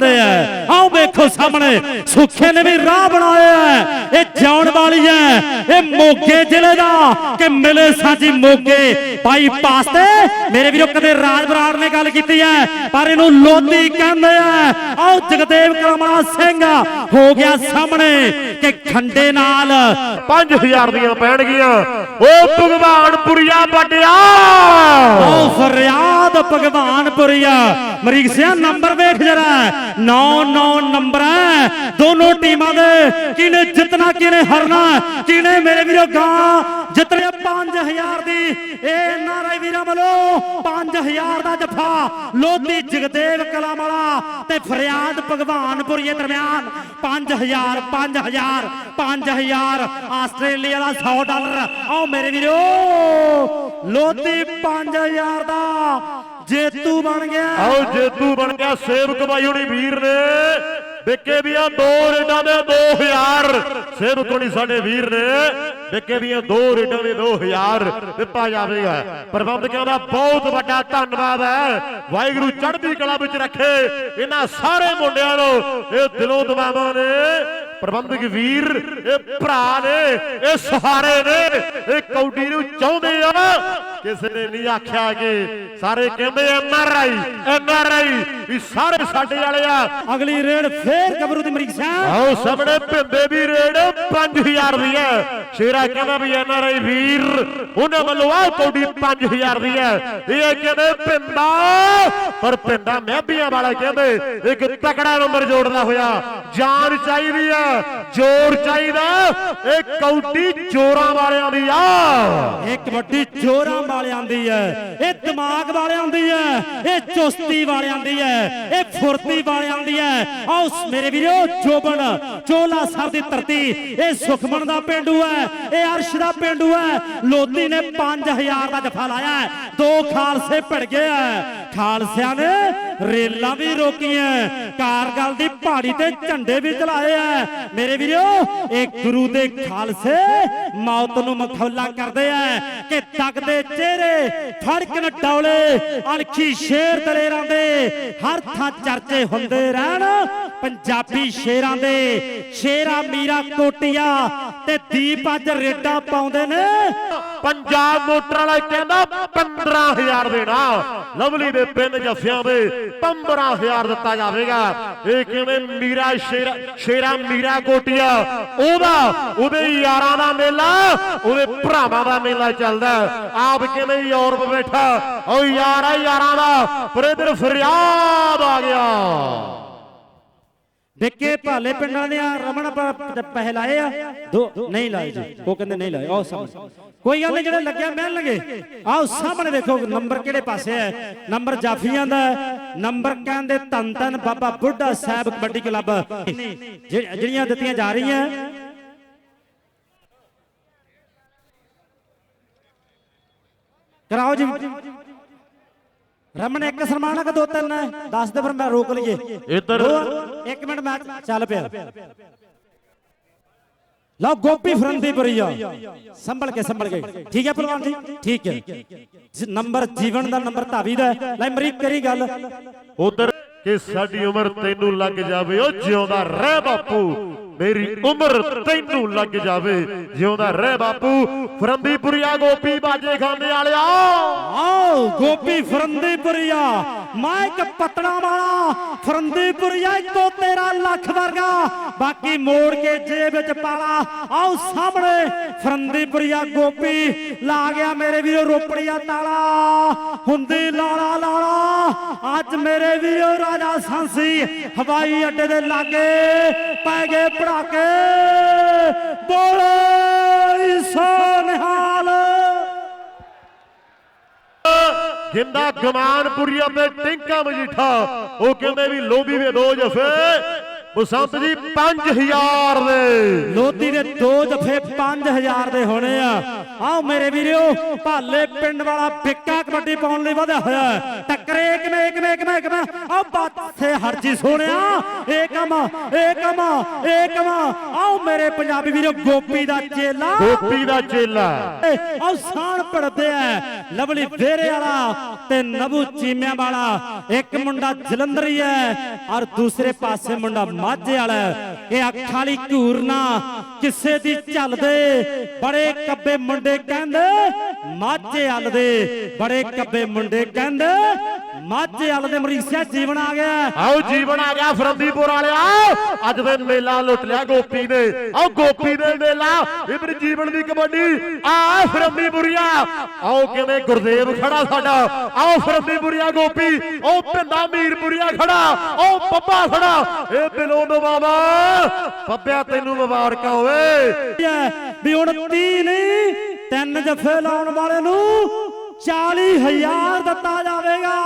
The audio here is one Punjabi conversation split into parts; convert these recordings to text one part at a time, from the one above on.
ਜਾਂਦੇ ਆ। ਆਓ ਵੇਖੋ ਸਾਹਮਣੇ ਸੁੱਖੇ ਨੇ ਵੀ ਰਾਹ ਬਣਾਇਆ। ਇਹ ਜਾਣ ਵਾਲੀ ਹੈ। ਇਹ ਮੋਗੇ ਜ਼ਿਲ੍ਹੇ ਦਾ ਕਿ ਮਿਲੇ ਸਾਜੀ ਮੋਗੇ। ਭਾਈ ਪਾਸਤੇ ਮੇਰੇ ਵੀਰੋ ਕਦੇ ਰਾਜ ਬਰਾੜ ਨੇ ਗੱਲ ਕੀਤੀ ਹੈ ਪਰ ਇਹਨੂੰ ਲੋਧੀ ਕਹਿੰਦੇ ਆ। ਆਓ ਜਗਦੇਵ ਕਲਮਣਾ ਸਿੰਘ ਹੋ ਗਿਆ ਸਾਹਮਣੇ ਕਿ ਖੰਡੇ ਨਾਲ। 5000 ਦੀਆਂ ਪੈਣਗੀਆਂ। ਓ ਭਗਵਾਨਪੁਰੀਆ ਵੱਡਿਆ। ਆਓ ਫਰਿਆਦ ਭਗਵਾਨਪੁਰੀਆ। ਮਰੀਕ ਸਿਆ ਨੰਬਰ ਵੇਖ ਜਰਾ। 9 9 ਨੰਬਰ ਹੈ। ਦੋਨੋਂ ਟੀਮਾਂ ਦੇ ਕਿਨੇ ਜਿੱਤਣਾ ਕਿਨੇ ਹਾਰਨਾ ਕਿਨੇ ਮੇਰੇ ਵੀਰੋ ਗਾਂ ਜਿੱਤਣੇ 5000 ਦੀ। ਇਹ ਨਾਰੇ ਵੀਰਾਂ ਵੱਲੋਂ 5000 ਦਾ ਜੱਫਾ। ਲੋਧੀ ਜਗਦੇਵ ਕਲਾਮਾਲਾ ਤੇ ਫਰਿਆਦ ਭਗਵਾਨਪੁਰੀਏ ਦਰਮਿਆਨ 5000 5000 5000 ਆਸਟ੍ਰੇਲੀਆ ਦਾ 100 ਡਾਲਰ। ਆਓ ਮੇਰੇ ਵੀਰੋ, ਲੋਧੀ 5000 ਦਾ ਜੇਤੂ ਬਣ ਗਿਆ। ਆਓ ਜੇਤੂ ਬਣ ਗਿਆ ਸੇਵਕ ਬਾਈ ਹੁਣੀ ਵੀਰ ਨੇ। ਵਿਕੇ ਦੀਆਂ ਦੋ ਰੇਡਾਂ ਦੇ 2000 ਸੇਵਕ ਹੁਣੀ ਸਾਡੇ ਵੀਰ ਨੇ। ਵਿਕੇ ਦੀਆਂ ਦੋ ਰੇਡਾਂ ਦੇ 2000 ਦਿੱਤਾ ਜਾਵੇਗਾ। ਪ੍ਰਬੰਧਕਾਂ ਦਾ ਬਹੁਤ ਵੱਡਾ ਧੰਨਵਾਦ ਹੈ। ਵਾਹਿਗੁਰੂ ਚੜ੍ਹਦੀ ਕਲਾ ਵਿੱਚ ਰੱਖੇ ਇਹਨਾਂ ਸਾਰੇ ਮੁੰਡਿਆਂ ਨੂੰ। ਇਹ ਦਿਲੋਂ ਦਵਾਵਾਂ ਨੇ। ਪ੍ਰਬੰਧਕ ਵੀਰ, ਇਹ ਭਰਾ ਨੇ, ਇਹ ਸਹਾਰੇ ਨੇ। ਇਹ ਕੌਡੀ ਨੂੰ ਚਾਹੁੰਦੇ ਕਿਸੇ ਨੇ ਨਹੀਂ ਆਖਿਆ ਕਿ ਸਾਰੇ ਕਹਿੰਦੇ N R I N R I ਵੀ ਸਾਰੇ ਸਾਡੇ ਵਾਲੇ ਆ। ਅਗਲੀ ਰੇਡ ਫੇਰ ਗੱਭਰੂ ਦੀ ਮਰੀਕ ਸਿਆ ਆਓ ਸਾਹਮਣੇ ਭਿੰਦੇ ਵੀ ਰੇਡ 5000 ਦੀ ਹੈ। ਸ਼ੇਰਾ ਕਹਿੰਦਾ ਵੀ ਐਨ ਆਰ ਆਈ ਵੀਰ ਉਹਨਾਂ ਵੱਲੋਂ ਆ ਕੌਡੀ 5000 ਦੀ ਹੈ। ਇਹ ਕਹਿੰਦੇ ਭਿੰਦਾ ਪਰ ਭਿੰਦਾ ਮਹਿਬੀਆਂ ਵਾਲਾ ਕਹਿੰਦੇ ਇੱਕ ਤਕੜਾ ਨੰਬਰ ਜੋੜਦਾ ਹੋਇਆ। ਜਾਨ ਚਾਹੀਦੀ ਆ ਜੋਰ ਚਾਹੀਦਾ ਇਹ ਕੌਡੀ ਜੋਰਾਂ ਵਾਲਿਆਂ ਦੀ ਆ। ਇਹ ਕਬੱਡੀ ਜੋਰਾਂ ਵਾਲਿਆਂ ਦੀ ਹੈ ਇਹ ਦਿਮਾਗ ਵਾਲਿਆਂ ਦੀ ਹੈ ਇਹ ਚੁਸਤੀ ਵਾਲਿਆਂ ਦੀ ਹੈ ਇਹ ਫੁਰਤੀ ਵਾਲਿਆਂ ਦੀ ਹੈ ਆਓ ਸ- ਮੇਰੇ ਵੀਰੋ, ਜੋਬਨ, ਚੋਲਾ ਸਰ ਦੀ ਧਰਤੀ, ਇਹ ਸੁਖਮਨ ਦਾ ਪਿੰਡੂ ਹੈ ਇਹ ਅਰਸ਼ ਦਾ ਪਿੰਡੂ ਹੈ ਲੋਧੀ ਨੇ 5000 ਦਾ ਜਫਾ ਲਾਇਆ ਦੋ ਖਾਲਸੇ ਭਿੜ ਗਏ ਆ ਖਾਲਸਿਆਂ ਨੇ ਰੇਲਾਂ ਵੀ ਰੋਕੀਆਂ। ਕਾਰਗਲ ਦੀ ਪਹਾੜੀ ਤੇ ਝੰਡੇ ਵੀ ਚਲਾਏ ਆ। ਮੇਰੇ ਵੀਰੋ, ਇਹ ਗੁਰੂ ਦੇ ਖਾਲਸੇ ਮੌਤ ਨੂੰ ਮਖੌਲਾ ਕਰਦੇ ਆ ਕਿ ਤੱਕਦੇ ਚਿਹਰੇ, ਫੜਕਣ ਡੌਲੇ, ਅਣਖੀ ਸ਼ੇਰ ਦਲੇਰਾਂ ਦੇ ਹਰ ਥਾਂ ਚਰਚੇ ਹੁੰਦੇ ਰਹਿਣ। ਪੰਜਾਬੀ ਸ਼ੇਰਾਂ ਦੇ, ਸ਼ੇਰਾ ਮੀਰਾ ਕੋਟੀਆ ਤੇ ਦੀਪ ਅੱਜ ਰੇਡਾ ਪਾਉਂਦੇ ਨੇ। ਪੰਜਾਬ ਮੋਟਰ ਵਾਲਾ ਕਹਿੰਦਾ 15000 ਦੇਣਾ। ਲਵਲੀ ਦੇ ਪਿੰਡ ਜੱਫਿਆਂ ਦੇ 15000 ਦਿੱਤਾ ਜਾਵੇਗਾ। ਇਹ ਕਿਵੇਂ ਮੀਰਾ ਸ਼ੇਰਾ ਸ਼ੇਰਾ ਮੀਰਾ ਕੋਟੀਆ। ਉਹਦਾ, ਉਹਦੇ ਯਾਰਾਂ ਦਾ ਮੇਲਾ, ਉਹਦੇ ਭਰਾਵਾਂ ਦਾ ਮੇਲਾ ਚੱਲਦਾ। ਆਪ ਕਿਵੇਂ ਯੂਰਪ ਬੈਠਾ। ਓ ਯਾਰਾ ਯਾਰਾਂ ਦਾ, ਪਰ ਇਧਰ ਫਰਿਆਦ ਆ ਗਿਆ। ਵਿੱਕੇ ਭਾਲੇ ਪਿੰਡਾਂ ਦੇ ਆ ਰਮਣ ਪ- ਆ। ਦੋ, ਨਹੀਂ ਲਾਏ ਜੀ। ਉਹ ਕਹਿੰਦੇ ਨਹੀਂ ਲਾਏ। ਆਓ ਸਾਹਮਣੇ। ਕੋਈ ਗੱਲ ਨਹੀਂ, ਜਿਹੜੇ ਲੱਗਿਆ ਮੈਂ ਲਗੇ। ਆਓ ਸਾਹਮਣੇ ਦੇਖੋ ਨੰਬਰ ਕਿਹੜੇ ਪਾਸੇ ਹੈ ਨੰਬਰ ਜਾਫੀਆਂ ਦਾ ਨੰਬਰ ਕਹਿੰਦੇ ਧੰਨ ਧੰਨ ਬਾਬਾ ਬੁੱਢਾ ਸਾਹਿਬ ਕਬੱਡੀ ਕਲੱਬ। ਜਿਹੜੀਆਂ ਦਿੱਤੀਆਂ ਜਾ ਰਹੀਆਂ। ਕਰਾਓ ਜੀ। ਰਮਨ ਇੱਕ ਸਨਮਾਨ ਕਿ ਦੋ ਤਿੰਨ? ਹੈ ਦੱਸ ਦੇ ਫਿਰ ਮੈਂ ਰੋਕ ਲਈਏ। ਇੱਧਰ। ਇੱਕ ਮਿੰਟ ਮੈਚ ਚੱਲ ਪਿਆ। ਲਓ ਗੋਪੀ ਫਰੰਦੀਪੁਰੀਆ ਸੰਭਲ ਕੇ ਸੰਭਲ ਕੇ। ਠੀਕ ਹੈ ਪਹਿਲਵਾਨ ਜੀ? ਠੀਕ ਹੈ। ਨੰਬਰ ਜੀਵਨ ਦਾ ਨੰਬਰ ਧਾਵੀ ਦਾ। ਲੈ ਮਰੀਕ ਤੇਰੀ ਗੱਲ। ਉਧਰ ਕਿ ਸਾਡੀ ਉਮਰ ਤੈਨੂੰ ਲੱਗ ਜਾਵੇ ਉਹ ਜਿਉਂਦਾ ਰਹਿ ਬਾਪੂ। ਮੇਰੀ ਉਮਰ ਤੈਨੂੰ ਲੱਗ ਜਾਵੇ। ਜਿਉਂਦਾ ਰਹਿ ਬਾਪੂ, ਫਰੰਦੀਪੁਰੀਆ ਗੋਪੀ ਬਾਜੇ ਖਾਨੇ ਵਾਲਿਆ। ਆਓ ਗੋਪੀ ਫਰੰਦੀਪੁਰੀਆ, ਮੈਂ ਇੱਕ ਪਤੜਾ ਵਾਲਾ। ਫਰੰਦੀਪੁਰੀਆ ਇੱਕੋ ਤੇਰਾ ਲੱਖ ਵਰਗਾ। ਬਾਕੀ ਮੋੜ ਕੇ ਜੇਬ ਵਿੱਚ ਪਾਲਾ ਆਓ ਸਾਹਮਣੇ ਫਰੰਦੀਪੁਰੀਆ ਗੋਪੀ। ਲਾ ਗਿਆ ਮੇਰੇ ਵੀਰੋ ਰੋਪੜੀਆ ਤਾਲਾ। ਹੁੰਦੀ ਲਾਲਾ ਲਾਲਾ। ਅੱਜ ਮੇਰੇ ਵੀਰੋ ਰਾਜਾ ਸਾਂਸੀ ਹਵਾਈ ਅੱਡੇ ਦੇ ਲਾਗੇ। ਪੈ ਗਏ ਪੜਾਕੇ ਬੋਲੇ ਸੋ ਨਿਹਾਲ। ਜਿੰਦਾ ਗਮਾਨਪੁਰੀਆ ਤੇ ਟਿੰਕਾ ਮਜੀਠਾ। ਉਹ ਕਹਿੰਦੇ ਵੀ ਲੋਬੀ ਦੇ ਦੋ ਜਫੇ। ਬਸੰਤ ਜੀ 5000 ਦੇ। ਲੋਧੀ ਦੇ ਦੋ ਜਫੇ 5000 ਦੇ ਹੋਣੇ ਆ। ਆਓ ਮੇਰੇ ਵੀਰਿਓ ਭਾਲੇ ਪਿੰਡ ਵਾਲਾ ਫਿੱਕਾ ਕਬੱਡੀ ਪਾਉਣ ਲਈ ਵਧਿਆ ਹੋਇਆ ਹੈ। ਟੱਕਰੇ ਕਿਵੇਂ ਕਿਵੇਂ ਕਿਵੇਂ ਕਿਵੇਂ? ਆਓ ਬਾਥੇ ਹਰਜੀ ਸੋਹਣਿਆ। ਇਹ ਕੰਮ ਇਹ ਕੰਮ ਇਹ ਕੰਮ ਆਓ ਮੇਰੇ ਪੰਜਾਬੀ ਵੀਰੋ ਗੋਪੀ ਦਾ ਚੇਲਾ। ਗੋਪੀ ਦਾ ਚੇਲਾ। ਆਓ ਸਾਣ ਪੜਦੇ ਐ ਲਵਲੀ ਫੇਰੇ ਵਾਲਾ ਤੇ ਨਬੂ ਚੀਮਿਆਂ ਵਾਲਾ। ਇੱਕ ਮੁੰਡਾ ਜਲੰਧਰੀ ਐ ਔਰ ਦੂਸਰੇ ਪਾਸੇ ਮੁੰਡਾ ਮਾਝੇ ਵਾਲਾ ਇਹ ਅੱਖਾਂ ਵਾਲੀ ਘੂਰਨਾ ਕਿਸੇ ਦੀ ਝੱਲਦੇ ਬੜੇ ਕੱਬੇ ਮੁੰਡੇ ਕਹਿੰਦੇ, ਮਾਝੇ ਹਲ ਦੇ। ਬੜੇ ਕੱਬੇ ਮੁੰਡੇ ਕਹਿੰਦੇ ਮਾਝੇ ਹਲ ਦੇ ਮਰੀਸਿਆ ਜੀਵਨ ਆ ਗਿਆ। ਆਓ ਜੀਵਨ ਆ ਗਿਆ ਫਰੰਦੀਪੁਰ ਵਾਲਿਆ। ਅੱਜ ਦੇ ਮੇਲਾ ਲੁੱਟ ਲਿਆ ਗੋਪੀ ਨੇ। ਆਓ ਗੋਪੀ ਦੇ ਮੇਲਾ। ਇਹ ਮੇਰੀ ਜੀਵਨ ਦੀ ਕਬੱਡੀ। ਆ ਫਰੰਦੀਪੁਰੀਆ। ਆਓ ਕਿਵੇਂ ਗੁਰਦੇਵ ਖੜਾ ਸਾਡਾ। ਆਓ ਫਰੰਦੀਪੁਰੀਆ ਗੋਪੀ। ਆਓ ਪਿੰਡਾ ਮੀਰਪੁਰੀਆ ਖੜਾ। ਆਓ ਪੱਪਾ ਖੜਾ। ਇਹ ਬਿਲੋ ਨਵਾਵਾ। ਪੱਪਿਆ ਤੈਨੂੰ ਮੁਬਾਰਕਾਂ ਹੋਵੇ। ਵੀ ਹੁਣ 30 ਨਹੀਂ ਤਿੰਨ ਜਫੇ ਲਾਉਣ ਵਾਲੇ ਨੂੰ 40000 ਦਿੱਤਾ ਜਾਵੇਗਾ।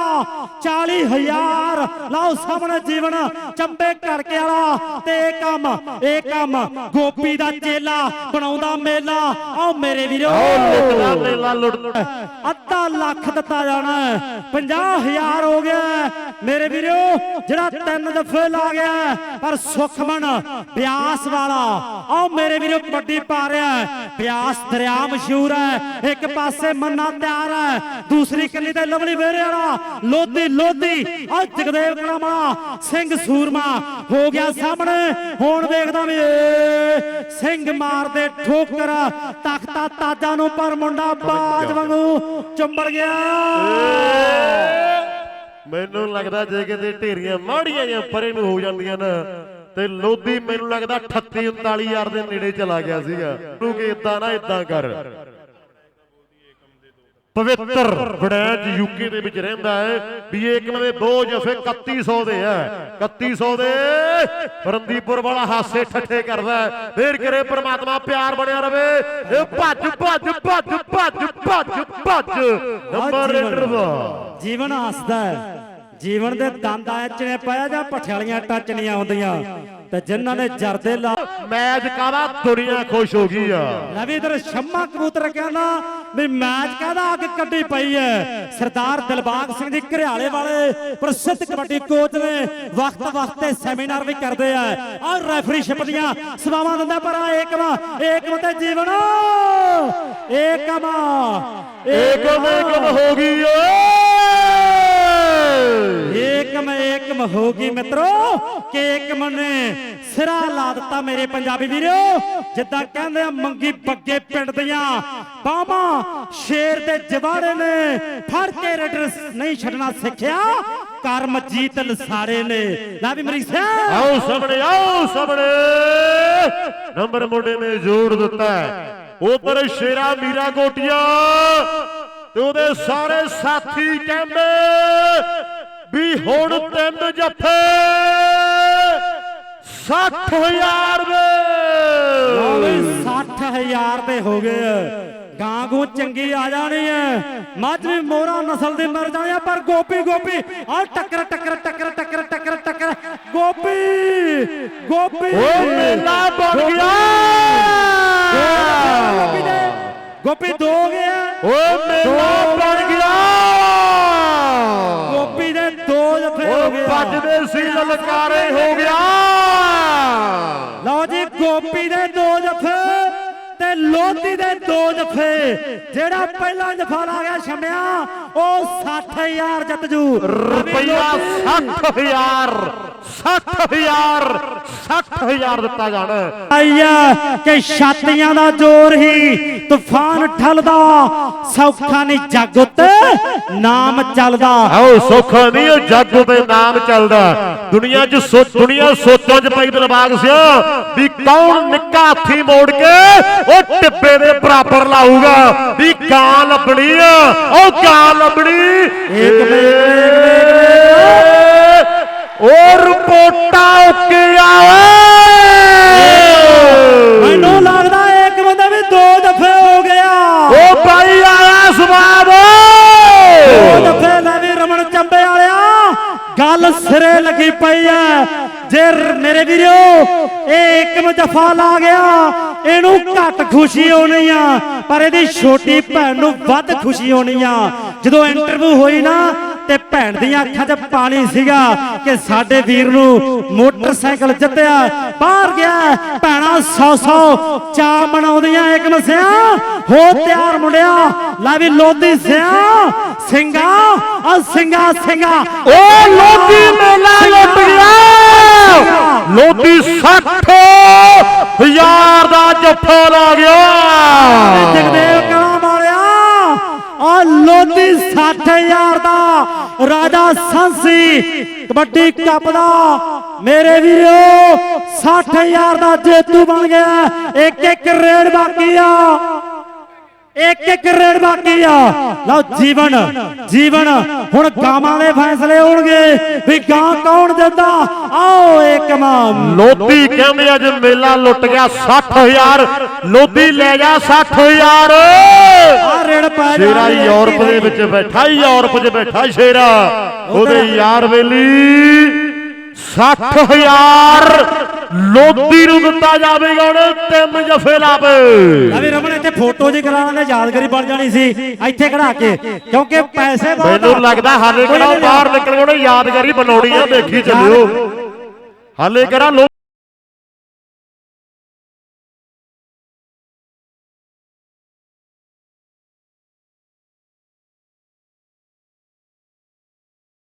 40000 ਲਓ ਸਾਹਮਣੇ ਜੀਵਨ ਚੰਬੇ ਕਰਕੇ ਵਾਲਾ। ਤੇ ਇਹ ਕੰਮ ਇਹ ਕੰਮ ਗੋਪੀ ਦਾ ਚੇਲਾ ਬਣਾਉਂਦਾ ਮੇਲਾ। ਆਓ ਮੇਰੇ ਵੀਰੋ। ਲੁੱਟਦਾ ਮੇਲਾ ਅੱਧਾ ਲੱਖ ਦਿੱਤਾ ਜਾਣਾ 50000 ਹੋ ਗਿਆ। ਮੇਰੇ ਵੀਰੋ ਜਿਹੜਾ ਤਿੰਨ ਦਫੇ ਲਾ ਗਿਆ ਪਰ ਸੁਖਮਨ ਬਿਆਸ ਵਾਲਾ। ਆਓ ਮੇਰੇ ਵੀਰੋ ਕਬੱਡੀ ਪਾ ਰਿਹਾ। ਬਿਆਸ ਦਰਿਆ ਮਸ਼ਹੂਰ ਹੈ। ਇੱਕ ਪਾਸੇ ਮੰਨਾ ਤਿਆਰ ਹੈ। ਦੂਸਰੀ ਕੰਨੀ ਤੇ ਲਵਲੀ ਵੇਰੇ ਵਾਲਾ, ਲੋਧੀ ਲੋਧੀ, ਆ ਜਗਦੇਵ ਕਲਾਮਾ ਸਿੰਘ ਸੂਰਮਾ ਹੋ ਗਿਆ ਸਾਹਮਣੇ। ਹੁਣ ਦੇਖਦਾ ਵੀ ਸਿੰਘ ਮਾਰਦੇ ਠੋਕਰ ਤਖਤਾ ਤਾਜਾ ਨੂੰ ਪਰ ਮੁੰਡਾ ਬਾਜ ਵਾਂਗੂ ਚੁੰਬੜ ਗਿਆ। ਮੈਨੂੰ ਲੱਗਦਾ ਜੇ ਕਿਤੇ ਢੇਰੀਆਂ ਮਾੜੀਆਂ ਜਾਂ ਪਰੇ ਨੂੰ ਹੋ ਜਾਂਦੀਆਂ ਨਾ, ਤੇ ਲੋਧੀ ਮੈਨੂੰ ਲੱਗਦਾ 38 39000 ਦੇ ਨੇੜੇ ਚਲਾ ਗਿਆ ਸੀਗਾ। ਤੂੰ ਕਿ ਇਦਾਂ ਨਾ ਇਦਾਂ ਕਰ। ਪਵਿੱਤਰ ਫੜੈਂਚ ਯੂਕੇ ਦੇ ਵਿੱਚ ਰਹਿੰਦਾ ਹੈ। ਵੀ ਇਹ ਇੱਕ ਦੇ ਜਫੇ 3100 ਦੇ ਹੈ 3100 ਦੇ ਫਰੰਦੀਪੁਰ ਵਾਲਾ ਹਾਸੇ ਠੱਠੇ ਕਰਦਾ। ਫੇਰ ਕਰੇ ਪ੍ਰਮਾਤਮਾ ਪਿਆਰ ਬਣਿਆ ਰਵੇ। ਇਹ ਭੱਜ ਭੱਜ ਭੱਜ ਭੱਜ ਭੱਜ ਭੱਜ। ਨੰਬਰ ਰੇਡਰ ਦਾ। ਜੀਵਨ ਹੱਸਦਾ ਹੈ। ਜੀਵਨ ਦੇ ਦੰਦ ਐਚਣੇ ਪਿਆ ਜਾਂ ਪਠਿਆਲੀਆਂ ਟੱਚਣੀਆਂ ਆਉਂਦੀਆਂ। ਤੇ ਜਿਨ੍ਹਾਂ ਨੇ ਜਰਦੇ ਲਾ ਮੈਚ ਕਾਹਦਾ ਦੁਨੀਆ ਖੁਸ਼ ਹੋ ਗਈ ਆ? ਲੈ ਵੀ ਇਧਰ ਸ਼ੰਮਾ ਕਬੂਤਰ ਕਹਿੰਦਾ ਵੀ ਮੈਚ ਕਾਹਦਾ ਅੱਗ ਕੱਢੀ ਪਈ ਹੈ ਸਰਦਾਰ ਦਿਲਬਾਗ ਸਿੰਘ ਜੀ ਘਰਿਆਲੇ ਵਾਲੇ ਪ੍ਰਸਿੱਧ ਕਬੱਡੀ ਕੋਚ ਨੇ ਵਕਤ ਵਕਤ ਤੇ ਸੈਮੀਨਾਰ ਵੀ ਕਰਦੇ ਆ। ਔਰ ਰੈਫਰੀਸ਼ਿਪ ਦੀਆਂ ਸੇਵਾਵਾਂ ਦਿੰਦਾ ਪਰ ਆ ਏਕਮ ਏਕਮ ਤੇ ਜੀਵਨ। ਏਕਮ ਏਕਮ ਏਕਮ ਹੋ ਗਈ ਓਏ ਏਕਮ ਏਕਮ ਹੋ ਮਿੱਤਰੋ, ਕਿ ਏਕਮ ਨੇ ਸਿਰਾ ਲਾ ਦਿੱਤਾ ਮੇਰੇ ਪੰਜਾਬੀ ਵੀਰੋ। ਜਿੱਦਾਂ ਕਹਿੰਦੇ ਆ, ਮੰਗੀ ਬੱਗੇ ਪਿੰਡ ਦੀਆਂ ਬਾਹਾਂ ਸ਼ੇਰ ਦੇ ਜਵਾੜੇ ਨੇ, ਫੜ ਕੇ ਰੇਡਰ ਨਹੀਂ ਛੱਡਣਾ ਸਿੱਖਿਆ। ਕਰਮਜੀਤ ਲਸਾਰੇ ਨੇ। ਲੈ ਵੀ ਮਰੀ ਸਿਆ ਆਓ ਸਾਹਮਣੇ ਆਓ ਸਾਹਮਣੇ। ਨੰਬਰ ਮੁੰਡੇ ਨੇ ਜ਼ੋਰ ਦਿੱਤਾ ਉਧਰ ਸ਼ੇਰਾ, ਮੀਰਾ, ਗੋਟੀਆਂ ਤੇ ਉਹਦੇ ਸਾਰੇ ਸਾਥੀ ਕਹਿੰਦੇ ਵੀ ਹੁਣ ਤਿੰਨ ਜੱਫੇ 60000 ਲਓ ਦੇ ਵੀ 60000 ਦੇ ਹੋ ਗਏ ਗਾਂਗੂ ਚੰਗੀ ਆ ਜਾਣੀ ਹੈ ਮੱਝ ਵੀ ਮੋਰਾ ਨਸਲ ਦੀ ਮਰ ਜਾਣੀ ਆ ਪਰ ਗੋਪੀ ਗੋਪੀ ਆ ਟੱਕਰ ਟੱਕਰ ਟੱਕਰ ਟੱਕਰ ਟੱਕਰ ਟੱਕਰ। ਗੋਪੀ ਗੋਪੀ। ਓ ਮੇਲਾ ਬਣ ਗਿਆ। ਗੋਪੀ ਦੇ। ਗਿਆ ਓ ਮੇਲਾ ਲਲਕਾਰੇ ਹੋ ਗਿਆ। ਲਓ ਜੀ ਗੋਪੀ ਦੇ ਦੋ ਜਫੇ ਤੇ ਲੋਧੀ ਦੇ ਦੋ ਜਫੇ ਜਿਹੜਾ ਪਹਿਲਾ ਜਫਾ ਲਾ ਗਿਆ ਛਮਿਆ ਉਹ 60000 ਜਿੱਤ ਜੂ। ਰੁਪਈਆ 60000 60000 60000 ਦਿੱਤਾ ਜਾਣਾ। ਆਈਆ ਕਿ ਛਾਤੀਆਂ ਦਾ ਜ਼ੋਰ ਹੀ ਤੂਫਾਨ ਠਲਦਾ ਸੌਖਾ ਨਹੀਂ ਜੱਗ ਉੱਤੇ ਨਾਮ ਚੱਲਦਾ। ਆਓ ਸੌਖਾ ਨਹੀਂ ਉਹ ਜੱਗ ਤੇ ਨਾਮ ਚੱਲਦਾ। ਦੁਨੀਆ 'ਚ ਸੋਚ ਦੁਨੀਆ ਸੋਚਾਂ 'ਚ ਪਈ ਦਿਲਬਾਗ ਸਿਆ ਵੀ ਕੌਣ ਨਿੱਕਾ ਹੱਥੀ ਮੋੜ ਕੇ ਉਹ ਟਿੱਬੇ ਦੇ ਬਰਾਬਰ ਲਾਊਗਾ। ਵੀ ਕਾਂ ਲੱਭਣੀ ਆ ਉਹ ਕਾਂ ਲੱਭਣੀ। ਇੱਕ ਮਿੰਟ, ਉਹ ਰਿਪੋਰਟਾਂ ਓਕੇ ਆਵੇ ਮੈਨੂੰ ਲੱਗਦਾ ਇੱਕ ਬੰਦਾ ਵੀ ਦੋ ਦਫੇ ਹੋ ਗਿਆ। ਉਹ ਭਾਈ ਆਇਆ ਸਵਾਦ ਦੋ ਦਫੇ ਲੈ ਵੀ ਰਮਣ ਚੰਬੇ ਵਾਲਿਆ। ਗੱਲ ਸਿਰੇ ਲੱਗੀ ਪਈ ਐ। ਜੇ ਮੇਰੇ ਵੀਰੋ ਇਹ ਇੱਕ ਮਜਫਾ ਲਾ ਗਿਆ ਇਹਨੂੰ ਘੱਟ ਖੁਸ਼ੀ ਹੋਣੀ ਆ। ਪਰ ਇਹਦੀ ਛੋਟੀ ਭੈਣ ਨੂੰ ਵੱਧ ਖੁਸ਼ੀ ਹੋਣੀ ਆ। ਜਦੋਂ ਇੰਟਰਵਿਊ ਹੋਈ ਨਾ ਤੇ ਭੈਣ ਦੀਆਂ ਅੱਖਾਂ 'ਚ ਪਾਣੀ ਸੀਗਾ ਕਿ ਸਾਡੇ ਵੀਰ ਨੂੰ ਮੋਟਰਸਾਈਕਲ ਜਿੱਤਿਆ ਬਾਹਰ ਗਿਆ। ਭੈਣਾ ਸੌ ਸੌ ਚਾ ਮਨਾਉਂਦੀਆਂ ਇੱਕ ਮਸਿਆ ਹੋ ਤਿਆਰ ਮੁੰਡਿਆ ਲੈ ਵੀ ਲੋਦੀ ਸਿਆ। ਸਿੰਘਾ ਆ ਸਿੰਘਾ ਸਿੰਘਾ ਓ ਲੋਧੀ ਮੇਲਾ ਲੁੱਟ ਗਿਆ। ਲੋਧੀ 60 ਹਜ਼ਾਰ ਦਾ ਜੱਫਾ ਲਾ ਗਿਆ। ਜਗਦੇਵ ਕਲਾ ਮਾਰਿਆ ਆ ਲੋਦੀ 60000 ਦਾ ਰਾਜਾ ਸੰਸੀ, ਕਬੱਡੀ ਕੱਪ ਦਾ। ਮੇਰੇ ਵੀਰੋ 60000 ਦਾ ਜੇਤੂ ਬਣ ਗਿਆ। ਇੱਕ ਇੱਕ ਰੇਡ ਬਾਕੀ ਆ। ਇੱਕ ਇੱਕ ਰੇਡ ਬਾਕੀ ਆ। ਲਓ ਜੀਵਨ ਜੀਵਨ ਹੁਣ ਗਾਵਾਂ ਦੇ ਫੈਸਲੇ ਹੋਣਗੇ ਵੀ ਗਾਂ ਕੌਣ ਦਿੰਦਾ? ਆਓ ਇੱਕ ਮਾਂ ਲੋਧੀ ਕਹਿੰਦੇ ਅੱਜ ਮੇਲਾ ਲੁੱਟ ਗਿਆ 60000 ਲੋਧੀ ਲੈ ਜਾ 60000 ਆ ਰੇਡ ਪੈ ਜਾ। ਸ਼ੇਰਾ ਯੂਰਪ ਦੇ ਵਿੱਚ ਬੈਠਾ ਯੂਰਪ 'ਚ ਬੈਠਾ ਸ਼ੇਰਾ। ਉਹਦੇ ਯਾਰ ਵੇਲੀ। 60000 ਲੋਧੀ ਨੂੰ ਦਿੱਤਾ ਜਾਵੇਗਾ ਉਹਨੇ ਤਿੰਨ ਜਫੇ ਲਾਵੇ ਆ ਵੀ ਰਮਨ ਇੱਥੇ ਫੋਟੋ ਜੀ ਕਰਾਉਣਾ ਤੇ ਯਾਦਗਾਰੀ ਬਣ ਜਾਣੀ ਸੀ ਇੱਥੇ ਖੜਾ ਕੇ ਕਿਉਂਕਿ ਪੈਸੇ ਬਹੁਤ ਮੈਨੂੰ ਲੱਗਦਾ ਹਾਲੇ ਕਿਹੜਾ ਬਾਹਰ ਨਿਕਲ ਉਹਨੇ ਯਾਦਗਾਰੀ ਬਣਾਉਣੀ ਆ ਦੇਖੀ ਚੱਲਿਓ। ਹਾਲੇ ਕਿਹੜਾ